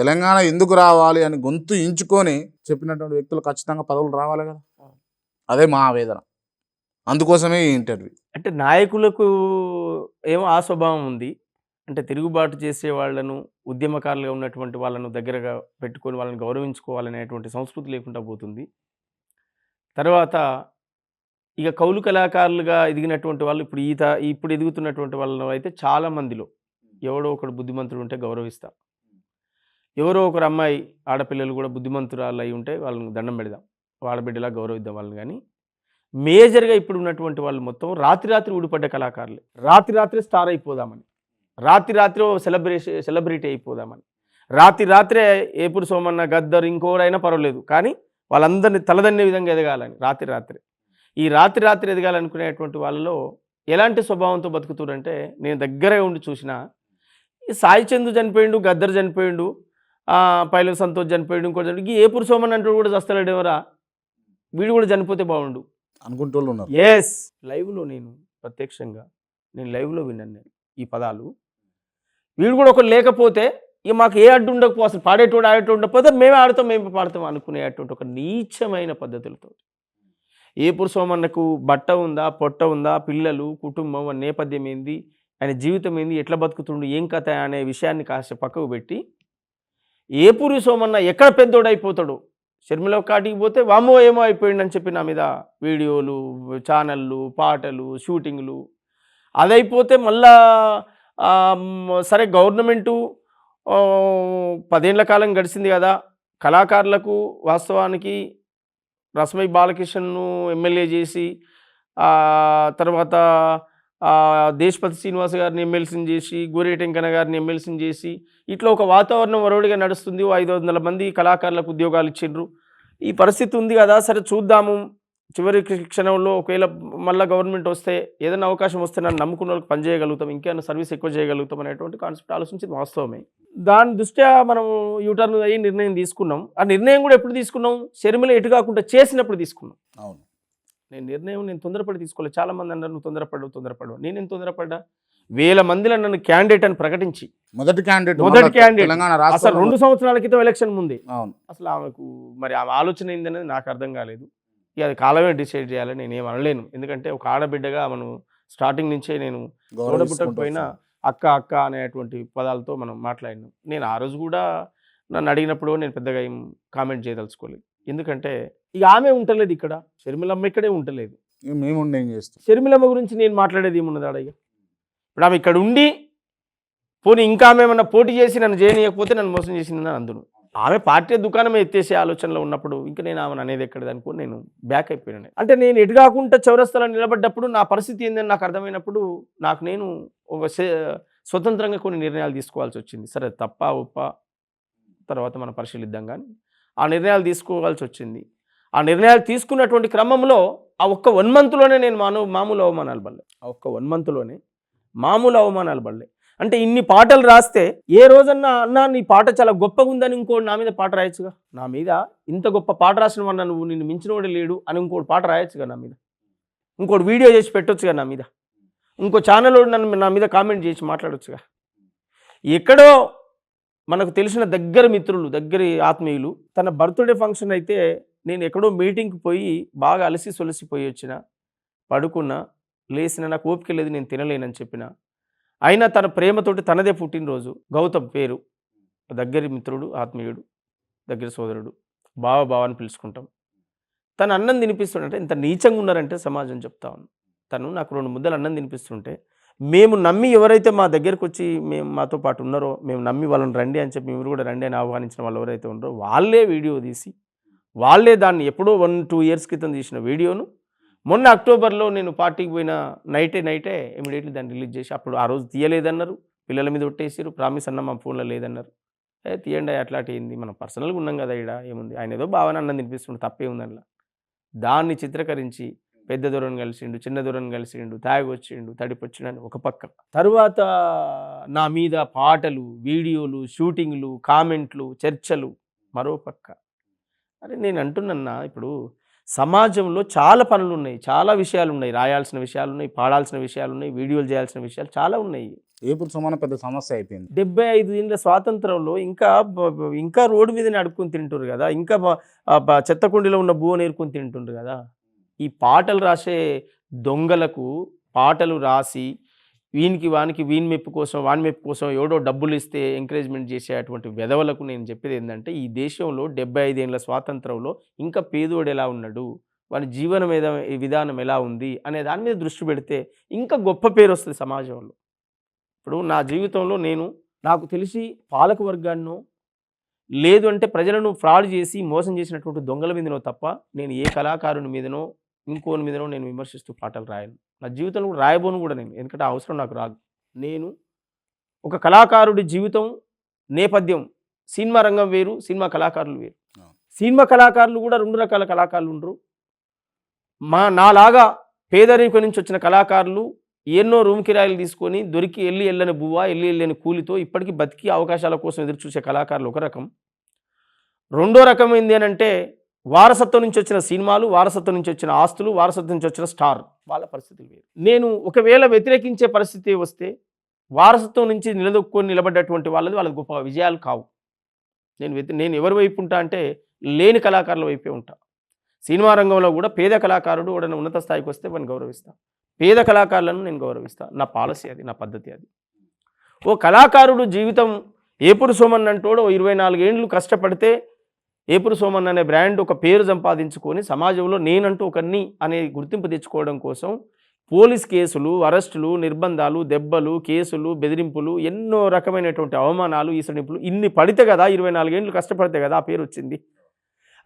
తెలంగాణ ఎందుకు రావాలి అని గొంతు ఇంచుకొని చెప్పినటువంటి వ్యక్తులు ఖచ్చితంగా పదవులు రావాలి కదా. అదే మా ఆవేదన. అందుకోసమే ఈ ఇంటర్వ్యూ. అంటే నాయకులకు ఏమో ఆ స్వభావం ఉంది. అంటే తిరుగుబాటు చేసే వాళ్ళను ఉద్యమకారులుగా ఉన్నటువంటి వాళ్ళను దగ్గరగా పెట్టుకొని వాళ్ళని గౌరవించుకోవాలనేటువంటి సంస్కృతి లేకుండా పోతుంది. తర్వాత ఇక కౌలు కళాకారులుగా ఎదిగినటువంటి వాళ్ళు ఇప్పుడు ఈత ఇప్పుడు ఎదుగుతున్నటువంటి వాళ్ళను అయితే చాలా మందిలో ఎవడో ఒకడు బుద్ధిమంతుడు ఉంటే గౌరవిస్తాం. ఎవరో ఒకరు అమ్మాయి ఆడపిల్లలు కూడా బుద్ధిమంతురాలు అయి ఉంటే వాళ్ళని దండం పెడదాం. ఆడబిడ్డలా గౌరవిద్దాం వాళ్ళని కానీ మేజర్గా ఇప్పుడు ఉన్నటువంటి వాళ్ళు మొత్తం రాత్రి రాత్రి ఊడిపడ్డ కళాకారులే. రాత్రి రాత్రి స్టార్ అయిపోదామని. రాత్రి రాత్రి సెలబ్రేషన్ సెలబ్రిటీ అయిపోదామని. రాత్రి రాత్రే ఏపుడు సోమన్న గద్దర్ ఇంకోరైనా పర్వాలేదు. కానీ వాళ్ళందరినీ తలదన్నే విధంగా ఎదగాలని రాత్రి రాత్రి. ఈ రాత్రి రాత్రి ఎదగాలనుకునేటువంటి వాళ్ళలో ఎలాంటి స్వభావంతో బతుకుతుడంటే నేను దగ్గరగా ఉండి చూసిన సాయి చందు చనిపోయిండు గద్దర్ చనిపోయిండు ఆ, పైలవ సంతోష్ చనిపోయిండు ఇంకోటి చనిపోయిండు. ఈ ఏపుడు సోమన్ అంటూ కూడా చస్తలేడు ఎవరా? వీడు కూడా చనిపోతే బాగుండు. ఉన్నారు. ఎస్ లైవ్లో నేను ప్రత్యక్షంగా నేను లైవ్లో విన్నాను నేను ఈ పదాలు. వీడు కూడా ఒకరు లేకపోతే ఇక మాకు ఏ అడ్డు ఉండకపోతే అసలు పాడేటోడు ఆడేటోడు ఉండకపోతే మేమే ఆడతాం మేము పాడతాం అనుకునేటువంటి ఒక నీచమైన పద్ధతులతో ఏ పురుషోమన్నకు బట్ట ఉందా పొట్ట ఉందా పిల్లలు కుటుంబం నేపథ్యం ఏంది ఆయన జీవితం ఏంది ఎట్లా బతుకుతుండు ఏం కథ అనే విషయాన్ని కాస్త పక్కకు పెట్టి ఏ పురుషోమన్న ఎక్కడ పెద్దోడైపోతాడు? షర్మిల కాటికి పోతే వామో ఏమో అయిపోయిండని చెప్పి నా మీద వీడియోలు ఛానళ్ళు పాటలు షూటింగ్లు. అదైపోతే మళ్ళా సరే గవర్నమెంటు పదేళ్ళ కాలం గడిచింది కదా. కళాకారులకు వాస్తవానికి రసమై బాలకృష్ణను ఎమ్మెల్యే చేసి తర్వాత దేశపతి శ్రీనివాస్ గారిని ఎమ్మెల్సీని చేసి గోరేటెంకన గారిని ఎమ్మెల్సీని చేసి ఇట్లా ఒక వాతావరణం వరవడిగా నడుస్తుంది. ఓ ఐదు వందల మంది కళాకారులకు ఉద్యోగాలు ఇచ్చిండ్రు. ఈ పరిస్థితి ఉంది కదా సరే చూద్దాము. చివరి క్షణంలో ఒకవేళ మళ్ళీ గవర్నమెంట్ వస్తే ఏదైనా అవకాశం వస్తే నన్ను నమ్ముకున్న వాళ్ళకి పనిచేయగలుగుతాం ఇంకేమైనా సర్వీస్ ఎక్కువ చేయగలుగుతాం అనేటువంటి కాన్సెప్ట్ ఆలోచించింది వాస్తవమే. దాని దృష్ట్యా మనం యూటర్న్ అయ్యి నిర్ణయం తీసుకున్నాం. ఆ నిర్ణయం కూడా ఎప్పుడు తీసుకున్నాం? షర్మిల ఎటు కాకుండా చేసినప్పుడు తీసుకున్నాం. అవును. నేను నిర్ణయం నేను తొందరపడి తీసుకోలేదు చాలా మంది అన్నారు నువ్వు తొందరపడ్డావు తొందరపడ్డావు నేనేం తొందరపడ్డా? వేల మందిలో నన్ను క్యాండిడేట్ అని ప్రకటించి. మొదటి క్యాండిడేట్ మొదటి. తెలంగాణ అసలు రెండు సంవత్సరాల క్రితం ఎలక్షన్ ముందే. అవును. అసలు ఆమెకు మరి ఆమె ఆలోచన ఏందనేది నాకు అర్థం కాలేదు. ఇక అది కాలమే డిసైడ్ చేయాలని నేను ఏం అనలేను. ఎందుకంటే ఒక ఆడబిడ్డగా మనం స్టార్టింగ్ నుంచే నేను చూడబుట్టకపోయినా అక్క అక్క అనేటువంటి పదాలతో మనం మాట్లాడినాం. నేను ఆ రోజు కూడా నన్ను అడిగినప్పుడు నేను పెద్దగా ఏం కామెంట్ చేయదలుచుకోలేదు. ఎందుకంటే ఇక ఆమె ఉంటలేదు ఇక్కడ షర్మిలమ్మ ఇక్కడే ఉంటలేదు ఇక మేము ఉండి ఏం చేస్తాం? షర్మిలమ్మ గురించి నేను మాట్లాడేది ఏమున్నది ఇక? ఇప్పుడు ఆమె ఇక్కడ ఉండి పోనీ ఇంకా ఆమె ఏమన్నా పోటీ చేసి నన్ను చేయనీయకపోతే నన్ను మోసం చేసిందని అందును. ఆమె పార్టీ దుకాణం ఎత్తేసే ఆలోచనలో ఉన్నప్పుడు ఇంకా నేను ఆమెను అనేది ఎక్కడిది అనుకుని నేను బ్యాక్ అయిపోయాను అంటే నేను ఎటు కాకుండా చౌరస్తాలో నిలబడ్డప్పుడు నా పరిస్థితి ఏందని నాకు అర్థమైనప్పుడు నాకు నేను ఒక స్వతంత్రంగా కొన్ని నిర్ణయాలు తీసుకోవాల్సి వచ్చింది. సరే తప్ప ఒప్ప? తర్వాత మనం పరిశీలిద్దాం కానీ ఆ నిర్ణయాలు తీసుకోవాల్సి వచ్చింది. ఆ నిర్ణయాలు తీసుకున్నటువంటి క్రమంలో ఆ ఒక్క వన్ మంత్లోనే నేను మాను మామూలు అవమానాలు పడలే. ఆ ఒక్క వన్ మంత్లోనే మామూలు అవమానాలు పడలే. అంటే ఇన్ని పాటలు రాస్తే ఏ రోజన్నా అన్నా నీ పాట చాలా గొప్పగా ఉందని ఇంకోటి నా మీద పాట రాయొచ్చుగా? నా మీద ఇంత గొప్ప పాట రాసిన వాడు నువ్వు? నిన్ను మించినోడే లేడు అని ఇంకోటి పాట రాయొచ్చుగా నా మీద? ఇంకోటి వీడియో చేసి పెట్టొచ్చుగా నా మీద? ఇంకో ఛానల్ నన్ను నా మీద కామెంట్ చేసి మాట్లాడొచ్చుగా? ఎక్కడో మనకు తెలిసిన దగ్గర మిత్రులు దగ్గర ఆత్మీయులు తన బర్త్డే ఫంక్షన్ అయితే నేను ఎక్కడో మీటింగ్కి పోయి బాగా అలసి సొలసిపోయి వచ్చిన పడుకున్నా లేచిన నాకు ఓపిక లేదు నేను తినలేనని చెప్పిన. అయినా తన ప్రేమతోటి తనదే పుట్టినరోజు. గౌతమ్ పేరు. దగ్గరి మిత్రుడు ఆత్మీయుడు దగ్గర సోదరుడు. బావ బావ అని పిలుచుకుంటాం. తను అన్నం తినిపిస్తుంటే ఇంత నీచంగా ఉన్నారంటే సమాజం చెప్తా ఉన్నాను తను నాకు రెండు ముద్దలు అన్నం తినిపిస్తుంటే మేము నమ్మి ఎవరైతే మా దగ్గరకు వచ్చి మేము మాతో పాటు ఉన్నారో మేము నమ్మి వాళ్ళని రండి అని చెప్పి మీరు కూడా రండి అని ఆహ్వానించిన వాళ్ళు ఎవరైతే ఉన్నారో వాళ్ళే వీడియో తీసి వాళ్ళే దాన్ని ఎప్పుడో వన్ టూ ఇయర్స్ క్రితం తీసిన వీడియోను మొన్న అక్టోబర్లో నేను పార్టీకి పోయిన నైటే నైటే ఇమీడియట్లీ దాన్ని రిలీజ్ చేసి అప్పుడు ఆ రోజు తీయలేదన్నారు. పిల్లల మీద ఒట్టేసారు ప్రామిస్ అన్న మా ఫోన్లో లేదన్నారు. ఏ తీయండి అట్లాంటి ఏంది? మనం పర్సనల్గా ఉన్నాం కదా ఇక్కడ ఏముంది? ఆయన ఏదో భావన అన్నం తినిపిస్తుండే. తప్పే ఉంది దాన్ని చిత్రీకరించి పెద్ద దూరం కలిసిండు చిన్న దూరం కలిసిండు తాగి వచ్చిండు తడిపొచ్చిండు ఒక పక్క తరువాత నా మీద పాటలు వీడియోలు షూటింగ్లు కామెంట్లు చర్చలు మరో పక్క. అరే నేను అంటున్నా ఇప్పుడు సమాజంలో చాలా పనులు ఉన్నాయి చాలా విషయాలు ఉన్నాయి రాయాల్సిన విషయాలు ఉన్నాయి పాడాల్సిన విషయాలు ఉన్నాయి వీడియోలు చేయాల్సిన విషయాలు చాలా ఉన్నాయి. ఏపుడు సుమన పెద్ద సమస్య అయిపోయింది. డెబ్బై ఐదు ఏళ్ళ స్వాతంత్రంలో ఇంకా ఇంకా రోడ్డు మీదనే అడుక్కొని తింటున్నారు కదా ఇంకా బ- ఆ బ- చెత్త కుండీలో ఉన్న బువ్వ నేర్కొని తింటుండ్రు కదా. ఈ పాటలు రాసే దొంగలకు పాటలు రాసి వీనికి వానికి వీని మెప్పు కోసం వాని మెప్పు కోసం ఎవడో డబ్బులు ఇస్తే ఎంకరేజ్మెంట్ చేసేటువంటి వెధవలకు నేను చెప్పేది ఏంటంటే ఈ దేశంలో డెబ్బై ఐదేళ్ళ స్వాతంత్రంలో ఇంకా పేదోడు ఎలా ఉన్నాడు? వాని జీవన మీద విధానం ఎలా ఉంది? అనే దాని మీద దృష్టి పెడితే ఇంకా గొప్ప పేరు వస్తుంది సమాజంలో. ఇప్పుడు నా జీవితంలో నేను నాకు తెలిసి పాలక వర్గాన్నో లేదు అంటే ప్రజలను ఫ్రాడ్ చేసి మోసం చేసినటువంటి దొంగల మీదనో తప్ప నేను ఏ కళాకారుని మీదనో ఇంకోని మీదనో నేను విమర్శిస్తూ పాటలు రాయను. నా జీవితంలో కూడా రాయబోను కూడా నేను ఎందుకంటే అవసరం నాకు రాదు. నేను ఒక కళాకారుడి జీవితం నేపథ్యం సినిమా రంగం వేరు సినిమా కళాకారులు వేరు. సినిమా కళాకారులు కూడా రెండు రకాల కళాకారులు ఉండరు. మా నాలాగా పేదరికం నుంచి వచ్చిన కళాకారులు ఎన్నో రూమ్ కిరాయిలు తీసుకొని దొరికి ఎల్లి ఎల్లని బువ్వ ఎల్లి ఎల్లని కూలితో ఇప్పటికీ బతికి అవకాశాల కోసం ఎదురు చూసే కళాకారులు ఒక రకం. రెండో రకం ఏంది అని అంటే వారసత్వం నుంచి వచ్చిన సినిమాలు వారసత్వం నుంచి వచ్చిన ఆస్తులు వారసత్వం నుంచి వచ్చిన స్టార్ వాళ్ళ పరిస్థితులు వేరు. నేను ఒకవేళ వ్యతిరేకించే పరిస్థితి వస్తే వారసత్వం నుంచి నిలదొక్కుని నిలబడ్డటువంటి వాళ్ళది వాళ్ళకి గొప్ప విజయాలు కావు. నేను నేను ఎవరి వైపు ఉంటా అంటే లేని కళాకారుల వైపే ఉంటా. సినిమా రంగంలో కూడా పేద కళాకారుడు వాడని ఉన్నత స్థాయికి వస్తే వాడిని గౌరవిస్తా. పేద కళాకారులను నేను గౌరవిస్తాను నా పాలసీ అది నా పద్ధతి అది. ఓ కళాకారుడు జీవితం ఏపుడు సోమన్ అంటోడు ఓ ఇరవై నాలుగేండ్లు కష్టపడితే ఏపుడు సోమన్ అనే బ్రాండ్ ఒక పేరు సంపాదించుకొని సమాజంలో నేనంటూ ఒకరిని అనే గుర్తింపు తెచ్చుకోవడం కోసం పోలీస్ కేసులు అరెస్టులు నిర్బంధాలు దెబ్బలు కేసులు బెదిరింపులు ఎన్నో రకమైనటువంటి అవమానాలు ఈసడింపులు ఇన్ని పడితే కదా ఇరవై నాలుగేండ్లు కష్టపడితే కదా ఆ పేరు వచ్చింది.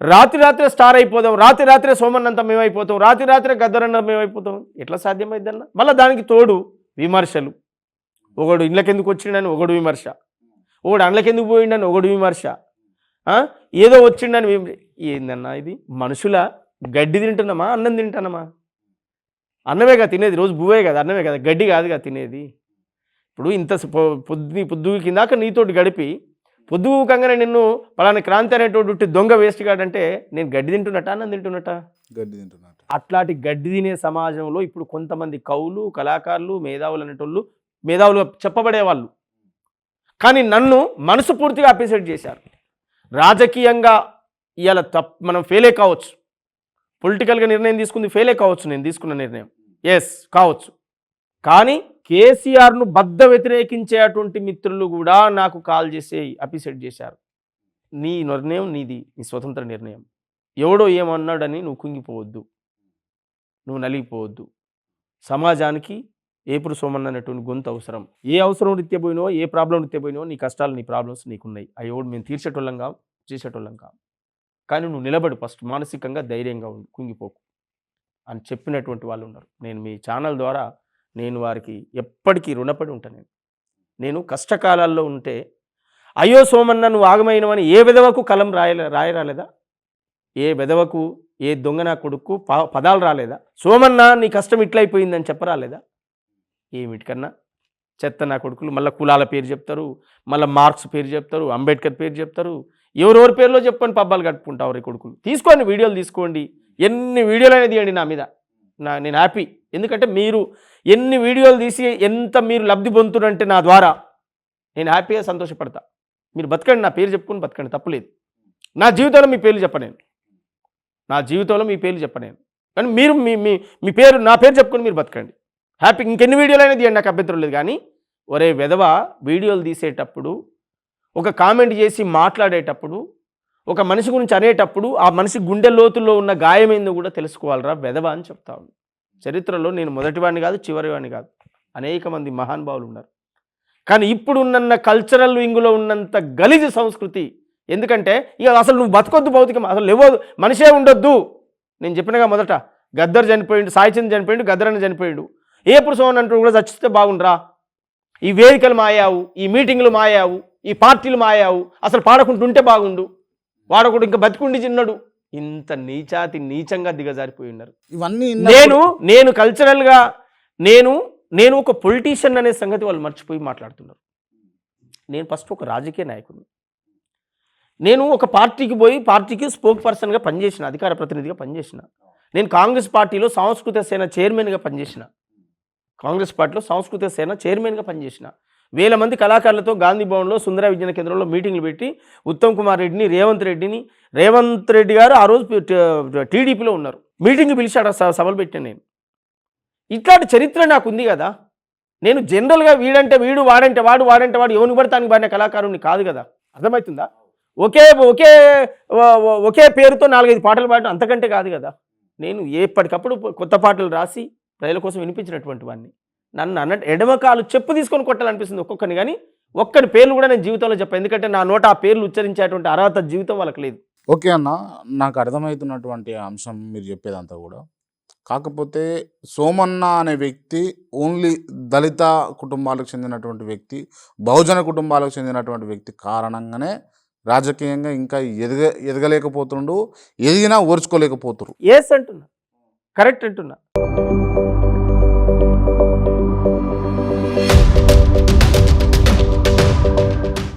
రాత్రి రాత్రే స్టార్ అయిపోదాం రాత్రి రాత్రే సోమన్నంత మేమైపోతాం రాత్రి రాత్రే గద్దరన్న మేమైపోతాం. ఎట్లా సాధ్యమైందన్న? మళ్ళీ దానికి తోడు విమర్శలు. ఒకడు ఇళ్ళకెందుకు వచ్చిండని ఒకడు విమర్శ. ఒకడు అండ్లకెందుకు పోయిండని ఒకడు విమర్శ. ఏదో వచ్చిండని విమ- ఏందన్నా ఇది? మనుషుల? గడ్డి తింటున్నామా? అన్నం తింటున్నామా? అన్నమే కదా తినేది? రోజు బువ్వే కదా అన్నమే కదా. గడ్డి కాదు కదా తినేది. ఇప్పుడు ఇంత పొద్దు పొద్దుగు కిందాక నీతోటి గడిపి పొద్దుగుకంగానే నిన్ను పలానా క్రాంతి అనేటువంటి దొంగ వేస్ట్ గాడంటే నేను గడ్డి తింటున్నట్ట అన్నం తింటున్నట్ట గడ్డి తింటున్నట్టు అట్లాంటి గడ్డి తినే సమాజంలో ఇప్పుడు కొంతమంది కవులు కళాకారులు మేధావులు అనేటోళ్ళు మేధావులు చెప్పబడే వాళ్ళు కానీ నన్ను మనసు పూర్తిగా అప్రిషియేట్ చేశారు. రాజకీయంగా ఇవాళ తప్ మనం ఫెయిలే కావచ్చు. పొలిటికల్గా నిర్ణయం తీసుకుంది ఫెయిలే కావచ్చు నేను తీసుకున్న నిర్ణయం. ఎస్ కావచ్చు. కానీ కేసీఆర్ను బద్ద వ్యతిరేకించేటువంటి మిత్రులు కూడా నాకు కాల్ చేసి అప్రిషియేట్ చేశారు. నీ నిర్ణయం నీది నీ స్వతంత్ర నిర్ణయం. ఎవడో ఏమన్నాడని నువ్వు కుంగిపోవద్దు. నువ్వు నలిగిపోవద్దు. సమాజానికి ఏపుడు సోమన్న అనేటువంటి గొంతు అవసరం. ఏ అవసరం రీత్యా పోయినో ఏ ప్రాబ్లం రీత్యా పోయినో నీ కష్టాలు నీ ప్రాబ్లమ్స్ నీకున్నాయి. అయ్యోడు మేము తీర్చేటోళ్ళం కావు చేసేటోళ్ళం కావు కానీ నువ్వు నిలబడు ఫస్ట్ మానసికంగా ధైర్యంగా ఉండు కుంగిపోకు అని చెప్పినటువంటి వాళ్ళు ఉన్నారు. నేను మీ ఛానల్ ద్వారా నేను వారికి ఎప్పటికీ రుణపడి ఉంటాను నేను. నేను కష్టకాలాల్లో ఉంటే అయ్యో సోమన్న నువ్వు ఆగమైనవని ఏ విధవకు కలం రాయలే రాయరాలేదా ఏ విధవకు ఏ దొంగ నా కొడుకు ప- పదాలు రాలేదా? సోమన్న నీ కష్టం ఇట్లయిపోయిందని చెప్పరాలేదా ఏమిటికన్నా? చెత్త నా కొడుకులు మళ్ళీ కులాల పేరు చెప్తారు మళ్ళీ మార్క్స్ పేరు చెప్తారు అంబేద్కర్ పేరు చెప్తారు ఎవరెవరి పేరులో చెప్పండి పబ్బాలు కట్టుకుంటావు ఈ కొడుకులు? తీసుకోండి వీడియోలు తీసుకోండి. ఎన్ని వీడియోలు అనేది తీయండి నా మీద. నా నేను హ్యాపీ. ఎందుకంటే మీరు ఎన్ని వీడియోలు తీసి ఎంత మీరు లబ్ధి పొందుతున్నారంటే నా ద్వారా నేను హ్యాపీగా సంతోషపడతా. మీరు బతకండి నా పేరు చెప్పుకొని బతకండి తప్పులేదు నా జీవితంలో మీ పేర్లు చెప్పలేను నా జీవితంలో మీ పేర్లు చెప్పలేను కానీ మీరు మీ మీ మీ పేరు నా పేరు చెప్పుకొని మీరు బతకండి. హ్యాపీ ఇంకెన్ని వీడియోలు అనేది తీయండి నాకు అభ్యంతరం లేదు. కానీ ఒరే వెధవ వీడియోలు తీసేటప్పుడు ఒక కామెంట్ చేసి మాట్లాడేటప్పుడు ఒక మనిషి గురించి అనేటప్పుడు ఆ మనిషి గుండె లోతుల్లో ఉన్న గాయమైందో కూడా తెలుసుకోవాలిరా వెధవ అని చెప్తా ఉన్నాను చరిత్రలో నేను మొదటివాడిని కాదు చివరివాడిని కాదు. అనేక మంది మహానుభావులు ఉన్నారు. కానీ ఇప్పుడు ఉన్న కల్చరల్ వింగులో ఉన్నంత గలీజు సంస్కృతి ఎందుకంటే ఇక అసలు నువ్వు బతకొద్దు భౌతికం అసలు లేవదు మనిషే ఉండొద్దు. నేను చెప్పినగా మొదట గద్దర్ చనిపోయిండు సాయిచంద్ చనిపోయిండు గద్దరని చనిపోయిండు. ఏ పురుషం అంటూ కూడా చచ్చిస్తే బాగుండ్రా. ఈ వేదికలు మాయావు ఈ మీటింగ్లు మాయావు ఈ పార్టీలు మాయావు అసలు పాడకుంటుంటే బాగుండు. వాడకుడు ఇంకా బతికుండి చిన్నడు ఇంత నీచాతి నీచంగా దిగజారిపోయి ఉన్నారు. ఇవన్నీ నేను నేను కల్చరల్గా నేను నేను ఒక పొలిటీషియన్ అనే సంగతి వాళ్ళు మర్చిపోయి మాట్లాడుతున్నారు. నేను ఫస్ట్ ఒక రాజకీయ నాయకుడిని. నేను ఒక పార్టీకి పోయి పార్టీకి స్పోక్ పర్సన్గా పనిచేసిన అధికార ప్రతినిధిగా పనిచేసిన. నేను కాంగ్రెస్ పార్టీలో సాంస్కృతిక సేన చైర్మన్గా పనిచేసిన. కాంగ్రెస్ పార్టీలో సాంస్కృతిక సేన చైర్మన్గా పనిచేసిన. వేల మంది కళాకారులతో గాంధీ భవన్లో సుందర విజ్ఞాన కేంద్రంలో మీటింగ్లు పెట్టి ఉత్తమ్ కుమార్ రెడ్డిని రేవంత్ రెడ్డిని రేవంత్ రెడ్డి గారు ఆ రోజు టీడీపీలో ఉన్నారు. మీటింగ్ పిలిచాడు స- సభలు పెట్టాను నేను. ఇట్లాంటి చరిత్ర నాకు ఉంది కదా. నేను జనరల్గా వీడంటే వీడు వాడంటే వాడు వాడంటే వాడు ఎవరిని పడతానికి వాడిన కళాకారుని కాదు కదా. అర్థమవుతుందా? ఒకే ఒకే ఒకే పేరుతో నాలుగైదు పాటలు పాడడం అంతకంటే కాదు కదా. నేను ఎప్పటికప్పుడు కొత్త పాటలు రాసి ప్రజల కోసం వినిపించినటువంటి వాడిని నన్ను అన్నట్టు ఎడమకాలు చెప్పు తీసుకొని కొట్టాలనిపిస్తుంది ఒక్కొక్కరిని కానీ ఒక్కని పేర్లు కూడా నేను జీవితంలో చెప్పాను. ఎందుకంటే నా నోట ఆ పేర్లు ఉచ్చరించేటువంటి అర్హత జీవితం వాళ్ళకి లేదు. ఓకే అన్న నాకు అర్థమవుతున్నటువంటి అంశం మీరు చెప్పేదంతా కూడా. కాకపోతే సోమన్న అనే వ్యక్తి ఓన్లీ దళిత కుటుంబాలకు చెందినటువంటి వ్యక్తి బహుజన కుటుంబాలకు చెందినటువంటి వ్యక్తి కారణంగానే రాజకీయంగా ఇంకా ఎదగ ఎదగలేకపోతుండు ఎదిగినా ఓర్చుకోలేకపోతురు. ఏస్ అంటున్నా. కరెక్ట్ అంటున్నా.